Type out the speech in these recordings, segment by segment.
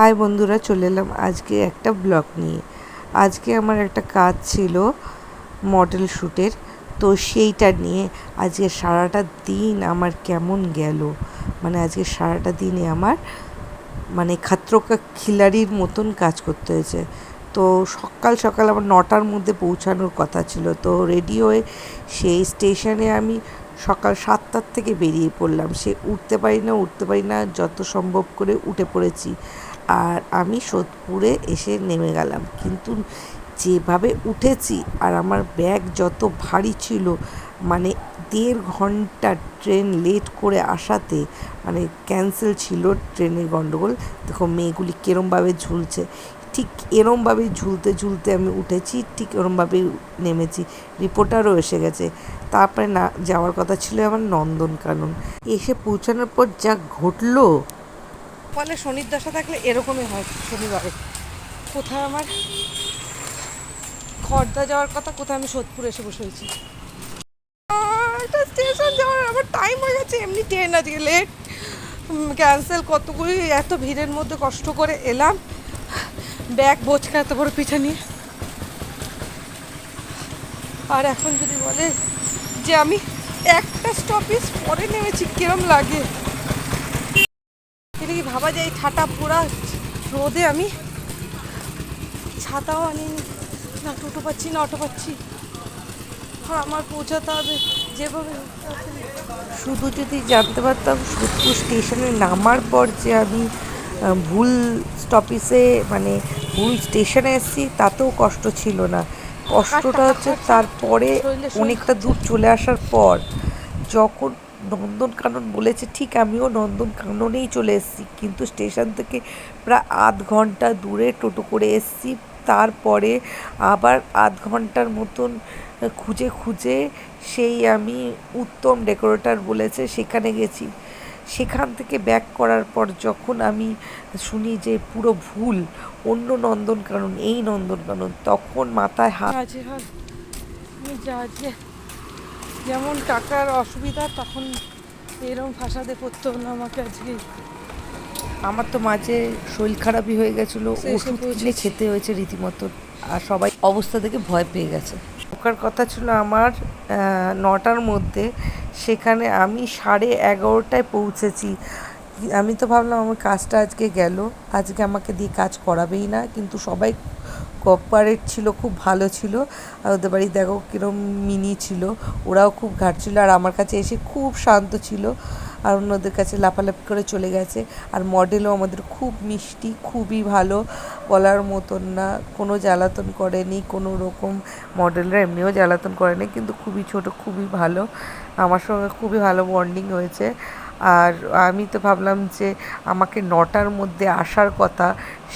High বন্ধুরা, চলে এলাম আজকে একটা ব্লগ নিয়ে। আজকে আমার একটা কাজ ছিল মডেল শ্যুটের তো সেইটা নিয়ে আজকে সারাটা দিন আমার কেমন গেল? মানে আজকে সারাটা দিনে আমার মানে খাত্রকা খিলাড়ির মতন কাজ করতে হয়েছে। তো সকাল সকাল আমার নটার মধ্যে পৌঁছানোর কথা ছিল, তো রেডি হয়ে সেই স্টেশনে আমি সকাল সাতটার থেকে বেরিয়ে পড়লাম। সে উঠতে পারি না, উঠতে পারি না, যত সম্ভব করে উঠে পড়েছি। আর আমি সোদপুরে এসে নেমে গেলাম। কিন্তু যেভাবে উঠেছি আর আমার ব্যাগ যত ভারী ছিল মানে দেড় ঘণ্টা ট্রেন লেট করে আসাতে মানে ক্যান্সেল ছিল ট্রেনের গণ্ডগোল দেখো মেয়েগুলি কেরমভাবে ঝুলছে। ঠিক এরমভাবে ঝুলতে ঝুলতে আমি উঠেছি, ঠিক এরমভাবেই নেমেছি। রিপোর্টারও এসে গেছে। তারপরে না, যাওয়ার কথা ছিল আমার নন্দনকানন। এসে পৌঁছানোর পর যা ঘটলো ফলে শনির দশা থাকলে এরকমই হয় শনিবারে। কোথায় আমার খর্দা যাওয়ার কথা, কোথায় আমি সোদপুর এসে বসে হয়েছি স্টেশন যাওয়ার আমার টাইম হয়ে গেছে, এমনি ট্রেন আজকে লেট ক্যান্সেল কতগুলি, এত ভিড়ের মধ্যে কষ্ট করে এলাম। ব্যাগ বোঝকা এত বড় পিঠে নিয়ে। আর এখন যদি বলে যে আমি একটা স্টপেজ পরে নেমেছি, কিরম লাগে? কি ভাবা যায়? এই ছাতা পুরা রোদে আমি ছাতাও আনিনি। না টোটো পাচ্ছি না অটো পাচ্ছি। আর আমার পৌঁছাতে হবে। যেভাবে শুধু যদি জানতে পারতাম সোদপুর স্টেশনে নামার পর যে আমি ভুল স্টপেজে মানে ভুল স্টেশনে এসেছি তাতেও কষ্ট ছিল না। কষ্টটা হচ্ছে তারপরে অনেকটা দূর চলে আসার পর যখন নন্দনকানন বলেছে, ঠিক আমিও নন্দনকাননেই চলে এসেছি, কিন্তু স্টেশন থেকে প্রায় আধ ঘণ্টা দূরে টোটো করে এসেছি। তারপরে আবার আধ ঘণ্টার মতন খুঁজে খুঁজে সেই আমি উত্তম ডেকোরেটর বলেছে, সেখানে গেছি। সেখান থেকে ব্যাক করার পর যখন আমি শুনি যে পুরো ভুল, অন্য নন্দনকানন, এই নন্দনকানন, তখন মাথায় হাত আমি যেমন টাকার অসুবিধা তখন এরকম ফাঁসাতে করতে হলো আমাকে আজকে। আমার তো মাঝে শরীর খারাপই হয়ে গেছিল ওষুধ কিনে খেতে হয়েছে রীতিমতো আর সবাই অবস্থা দেখে ভয় পেয়ে গেছে। ঢোকার কথা ছিল আমার নটার মধ্যে সেখানে আমি সাড়ে এগারোটায় পৌঁছেছি। আমি তো ভাবলাম আমার কাজটা আজকে গেল আজকে আমাকে দিয়ে কাজ করাবেই না কিন্তু সবাই কোঅপারেট ছিল, খুব ভালো ছিল। আর ওদের বাড়ি দেখো কীরকম মিনি ছিল। ওরাও খুব ঘাটছিল আর আমার কাছে এসে খুব শান্ত ছিল। আর অন্যদের কাছে লাফালাফি করে চলে গেছে। আর মডেলও আমাদের খুব মিষ্টি, খুবই ভালো। বলার মতন না। কোনো জ্বালাতন করেনি, কোনো রকম মডেলরা এমনিও জ্বালাতন করেনি, কিন্তু খুবই ছোট, খুবই ভালো। আমার সঙ্গে খুবই ভালো বন্ডিং হয়েছে। আর আমি তো ভাবলাম যে আমাকে নটার মধ্যে আসার কথা,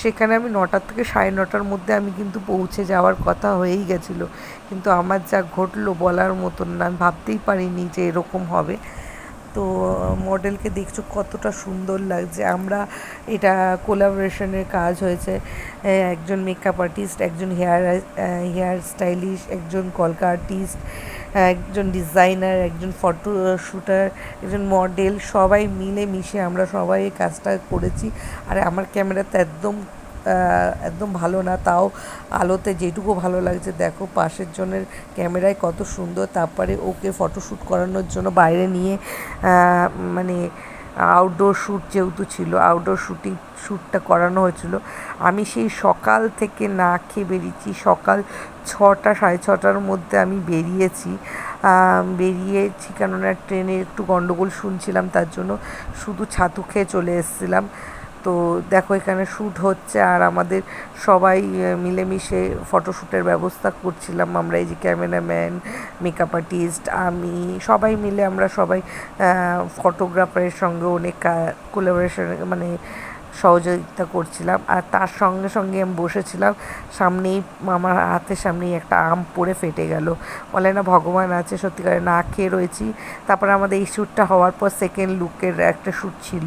সেখানে আমি নটার থেকে সাড়ে নটার মধ্যে আমি কিন্তু পৌঁছে যাওয়ার কথা হয়েই গেছিল। কিন্তু আমার যা ঘটলো বলার মতন না, আমি ভাবতেই পারিনি যে এরকম হবে। তো মডেলকে দেখছ কতটা সুন্দর লাগছে। আমরা এটা কোলাবোরেশনের কাজ হয়েছে। একজন মেকআপ আর্টিস্ট একজন হেয়ার হেয়ার স্টাইলিশ একজন কলকা আর্টিস্ট একজন ডিজাইনার একজন ফটো শ্যুটার একজন মডেল সবাই মিলে মিশে আমরা সবাই এই কাজটা করেছি। আর, আমার ক্যামেরাতে একদম একদম ভালো না, তাও আলোতে যেটুকু ভালো লাগছে, দেখো পাশের জনের ক্যামেরায় কত সুন্দর, তারপরে ওকে ফটোশ্যুট করানোর জন্য বাইরে নিয়ে মানে আউটডোর শ্যুট যেহেতু ছিল আউটডোর শ্যুটিং শ্যুটটা করানো হয়েছিল, আমি সেই সকাল থেকে না খেয়ে বেরিয়েছি। সকাল ছটা, সাড়ে ছটার মধ্যে আমি বেরিয়েছি। বেরিয়েছি কেননা ট্রেনে একটু গণ্ডগোল শুনছিলাম, তার জন্য শুধু ছাতু খেয়ে চলে এসেছিলাম। তো দেখো এখানে শ্যুট হচ্ছে আর আমাদের সবাই মিলেমিশে ফটোশ্যুটের ব্যবস্থা করছিলাম। আমরা এই যে ক্যামেরাম্যান মেকআপ আর্টিস্ট আমি, সবাই মিলে আমরা সবাই ফটোগ্রাফারের সঙ্গে অনেক কোলাবোরেশন মানে সহযোগিতা করছিলাম। আর তার সঙ্গে সঙ্গে আমি বসেছিলাম। সামনেই আমার হাতের সামনেই একটা আম পড়ে ফেটে গেল। বলে, না, ভগবান আছে, সত্যিকারে না খেয়ে রয়েছি। তারপরে আমাদের এই শ্যুটটা হওয়ার পর সেকেন্ড লুকের একটা শ্যুট ছিল।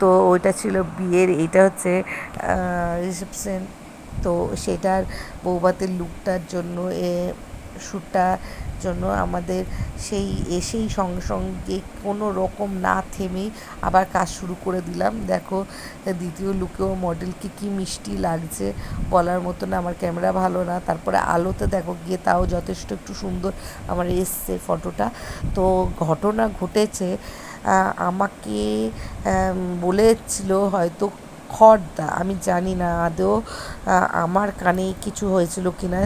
তো ওইটা ছিল বিয়ের, এইটা হচ্ছে রিসেপশন তো সেটার বৌভাতের লুকটার জন্য এ শ্যুটটা জন্য আমাদের সেই এসেই সঙ্গে সঙ্গে কোনো রকম না থেমেই আবার কাজ শুরু করে দিলাম। দেখো দ্বিতীয় লুকেও মডেলকে কি মিষ্টি লাগছে বলার মতো না আমার ক্যামেরা ভালো না। তারপরে আলোতে দেখো গিয়ে তাও যথেষ্ট একটু সুন্দর আমার এসছে ফটোটা তো ঘটনা ঘটেছে আমাকে আম, বলেছিল হয়তো খড়দা আমি জানি না আদৌ আমার কানে কিছু হয়েছিল কিনা।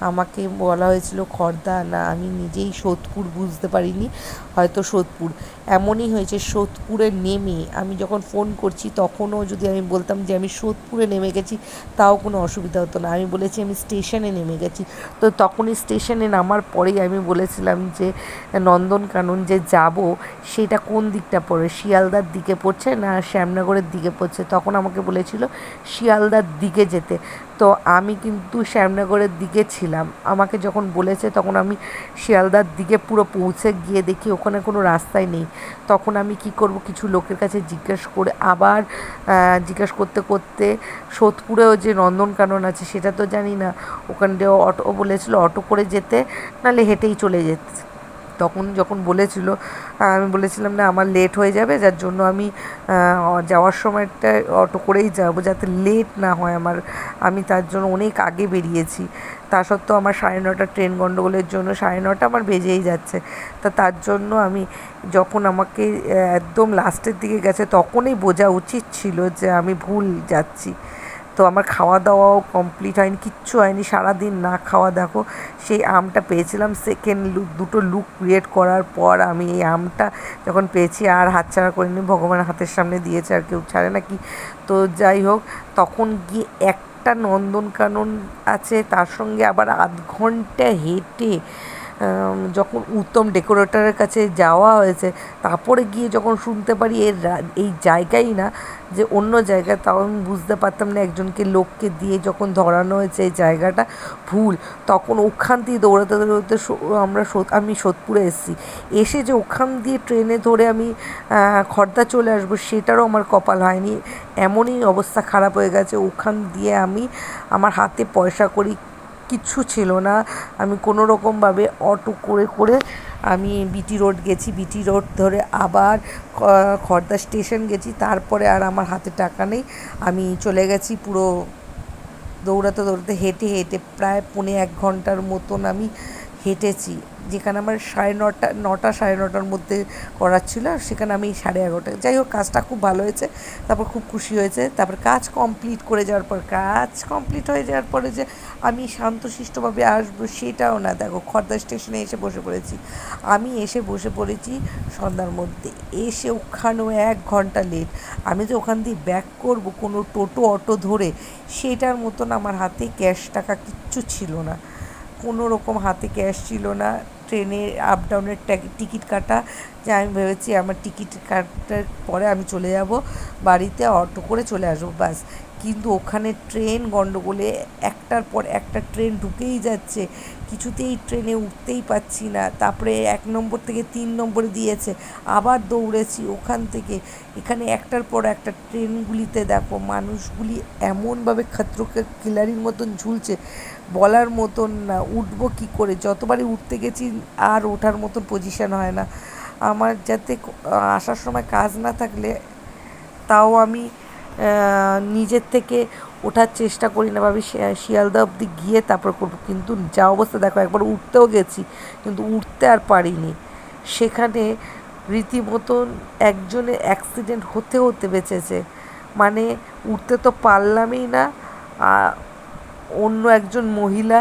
আমাকে বলা হয়েছিল, খর্দা, না, আমি নিজেই সোদপুর বুঝতে পারিনি। হয়তো সোদপুর। এমনই হয়েছে, সোদপুরে নেমে আমি যখন ফোন করছি, তখনও যদি আমি বলতাম যে আমি সোদপুরে নেমে গেছি, তাও কোনো অসুবিধা হতো না। আমি বলেছি, আমি স্টেশনে নেমে গেছি। তো তখনই স্টেশনে নামার পরেই আমি বলেছিলাম যে, নন্দনকানন যে যাব, সেটা কোন দিকটা পড়ে? শিয়ালদার দিকে পড়ছে না শ্যামনগরের দিকে পড়ছে? তখন আমাকে বলেছিল, শিয়ালদার দিকে যেতে। তো আমি কিন্তু শ্যামনগরের দিকে ছিলাম আমাকে যখন বলেছে তখন আমি শিয়ালদার দিকে পুরো পৌঁছে গিয়ে দেখি ওখানে কোনো রাস্তাই নেই। তখন আমি কি করব কিছু লোকের কাছে জিজ্ঞেস করে আবার জিজ্ঞেস করতে করতে সোদপুরেও যে নন্দনকানন আছে সেটা তো জানি না। ওখান অটো বলেছিল অটো করে যেতে, নাহলে হেঁটেই চলে যেতে। তখন যখন বলেছিল, আমি বলেছিলাম, না, আমার লেট হয়ে যাবে, যার জন্য আমি যাওয়ার সময়টা অটো করেই যাব, যাতে লেট না হয় আমার। আমি তার জন্য অনেক আগে বেরিয়েছি। তা সত্ত্বেও আমার সাড়ে নটা ট্রেন গণ্ডগোলের জন্য সাড়ে নটা আমার বেজেই যাচ্ছে। তা তার জন্য আমি যখন আমাকে একদম লাস্টের দিকে গেছে তখনই বোঝা উচিত ছিল যে আমি ভুল যাচ্ছি। তো আমার খাওয়া দাওয়াও কমপ্লিট হয়নি, কিচ্ছু হয়নি, সারাদিন না খাওয়া, দেখো, সেই আমটা পেয়েছিলাম সেকেন্ড লুক দুটো লুক ক্রিয়েট করার পর আমি এই আমটা যখন পেয়েছি আর হাতছাড়া করিনি, ভগবান হাতের সামনে দিয়েছে আর কেউ ছাড়ে নাকি? তো যাই হোক, তখন গিয়ে একটা নন্দনকানন আছে তার সঙ্গে আবার আধ ঘণ্টা হেঁটে যখন উত্তম ডেকোরেটরের কাছে যাওয়া হয়েছে, তারপরে গিয়ে যখন শুনতে পারি এর এই জায়গায় না, যে অন্য জায়গা, তাও আমি বুঝতে পারতাম না একজনকে লোককে দিয়ে যখন ধরানো হয়েছে এই জায়গাটা, ভুল। তখন ওখান দিয়ে দৌড়াতে দৌড়াতে আমরা আমি সোদপুরে এসেছি। এসে যে ওখান দিয়ে ট্রেনে ধরে আমি খর্দা চলে আসব, সেটারও আমার কপাল হয়নি। এমনই অবস্থা খারাপ হয়ে গেছে। ওখান দিয়ে আমি আমার হাতে পয়সা করি কিচ্ছু ছিল না। আমি কোনো রকমভাবে অটো করে করে আমি বিটি রোড গেছি। বিটি রোড ধরে আবার খর্দা স্টেশন গেছি। তারপরে আর আমার হাতে টাকা নেই। আমি চলে গেছি পুরো দৌড়াতে দৌড়াতে, হেঁটে হেঁটে প্রায় পৌনে এক ঘণ্টার মতন আমি হেঁটেছি, যেখানে আমার সাড়ে নটা নটা সাড়ে নটার মধ্যে করার ছিল, আর সেখানে আমি সাড়ে এগারোটা, যাই হোক কাজটা খুব ভালো হয়েছে, তারপর খুব খুশি হয়েছে, তারপর কাজ কমপ্লিট করে যাওয়ার পর, কাজ কমপ্লিট হয়ে যাওয়ার পরে যে আমি শান্তশিষ্টভাবে আসব সেটাও না, দেখো খর্দা স্টেশনে এসে বসে পড়েছি, আমি এসে বসে পড়েছি সন্ধ্যার মধ্যে, এসে ওখানেও এক ঘণ্টা লেট আমি যে ওখান দিয়ে ব্যাক করব কোনো টোটো, অটো ধরে, সেটার মতন আমার হাতে ক্যাশ টাকা কিচ্ছু ছিল না কোনো রকম হাতে ক্যাশ ছিল না। ট্রেনে আপ ডাউনের টিকিট কাটা। যে আমি ভেবেছি আমার টিকিট কাটার পরে আমি চলে যাব। বাড়িতে অটো করে চলে আসব, ব্যাস। কিন্তু ওখানে ট্রেন গণ্ডগোলে একটার পর একটা ট্রেন ঢুকেই যাচ্ছে। কিছুতেই ট্রেনে উঠতেই পাচ্ছি না। তারপরে এক নম্বর থেকে তিন নম্বরে দিয়েছে। আবার দৌড়েছি ওখান থেকে। এখানে একটার পর একটা ট্রেনগুলিতে দেখো, মানুষগুলি এমনভাবে খাত্রকে কিলারির মতন ঝুলছে। বলার মতন না, উঠবো কী করে? যতবারই উঠতে গেছি আর ওঠার মতন পজিশন হয় না। আমার যাতে আসার সময় কাজ না থাকলে তাও আমি নিজের থেকে ওঠার চেষ্টা করি না। ভাবি শিয়ালদা অবধি গিয়ে তারপর করব। কিন্তু যা অবস্থা দেখো, একবার উঠতেও গেছি, কিন্তু উঠতে আর পারিনি। সেখানে রীতিমতন একজনের অ্যাক্সিডেন্ট হতে হতে বেঁচেছে। মানে উঠতে তো পারলামই না অন্য একজন মহিলা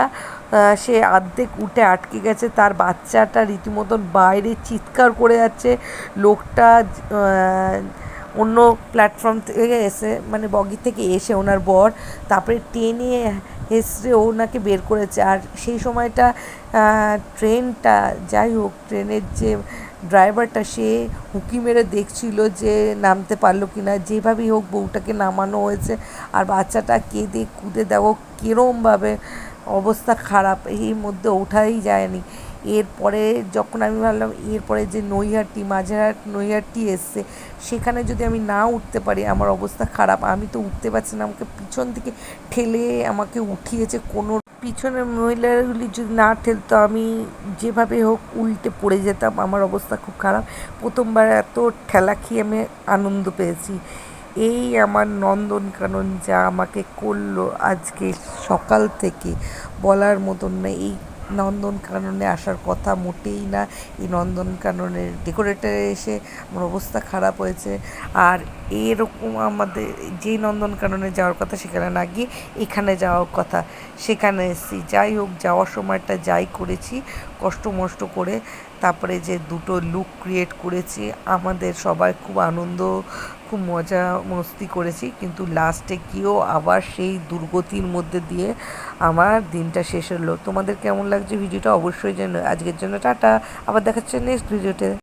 সে অর্ধেক উঠে আটকে গেছে, তার বাচ্চাটা রীতিমতন বাইরে চিৎকার করে যাচ্ছে, লোকটা অন্য প্ল্যাটফর্ম থেকে এসে মানে বগি থেকে এসে ওনার বর, তারপরে টেনে হেসড়ে ওনাকে বের করেছে। আর সেই সময়টা ট্রেনটা, যাই হোক, ট্রেনের যে ড্রাইভারটা সে হুকি মেরে দেখছিল যে নামতে পারল কি না যেভাবেই হোক বউটাকে নামানো হয়েছে। আর বাচ্চাটা কেঁদে কুদে দেখো কীরমভাবে অবস্থা খারাপ। এই মধ্যে ওঠাই যায়নি। এরপরে যখন আমি ভাবলাম, এরপরে যে নৈহাটি, মাঝেরহাট নৈহাটি এসছে, সেখানে যদি আমি না উঠতে পারি, আমার অবস্থা খারাপ। আমি তো উঠতে পারছি না। আমাকে পিছন থেকে ঠেলে আমাকে উঠিয়েছে কোনো পিছনে মহিলাগুলি যদি না ঠেলতো, আমি যেভাবে হোক উল্টে পড়ে যেতাম। আমার অবস্থা খুব খারাপ। প্রথমবার এত ঠেলা খেয়ে আমি আনন্দ পেয়েছি। এই আমার নন্দনকানন যা আমাকে করল আজকে সকাল থেকে বলার মতন না, এই নন্দনকাননে আসার কথা মোটেই না। এই নন্দনকাননের ডেকোরেটারে এসে আমার অবস্থা খারাপ হয়েছে। আর এরকম আমাদের যে নন্দনকাননে যাওয়ার কথা, সেখানে না গিয়ে এখানে যাওয়ার কথা, সেখানে এসেছি। যাই হোক, যাওয়ার সময়টা যাই করেছি, কষ্ট মষ্ট করে তারপরে যে দুটো লুক ক্রিয়েট করেছি, আমাদের সবাই খুব আনন্দ, খুব মজা মস্তি করেছি। কিন্তু লাস্টে গিয়েও আবার সেই দুর্গতির মধ্যে দিয়ে আমার দিনটা শেষ হলো। তোমাদের কেমন লাগছে ভিডিওটা? অবশ্যই জানো। আজকের জন্য টাটা। আবার দেখাচ্ছে নেক্সট ভিডিওতে